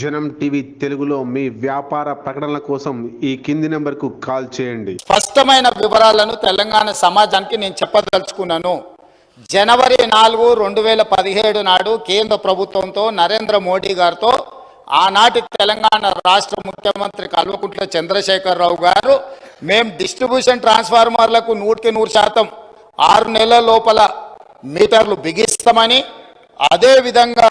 జనం టీవీ తెలుగులో మీ వ్యాపార ప్రకటనల కోసం ఈ కింది నెంబర్కు కాల్ చేయండి. స్పష్టమైన వివరాలను తెలంగాణ సమాజానికి నేను చెప్పదలుచుకున్నాను. జనవరి నాలుగు రెండు వేల పదిహేడు నాడు కేంద్ర ప్రభుత్వంతో నరేంద్ర మోడీ గారితో ఆనాటి తెలంగాణ రాష్ట్ర ముఖ్యమంత్రి కల్వకుంట్ల చంద్రశేఖరరావు గారు మేము డిస్ట్రిబ్యూషన్ ట్రాన్స్ఫార్మర్లకు నూటికి నూరు శాతం ఆరు నెలల లోపల మీటర్లు బిగిస్తామని అదేవిధంగా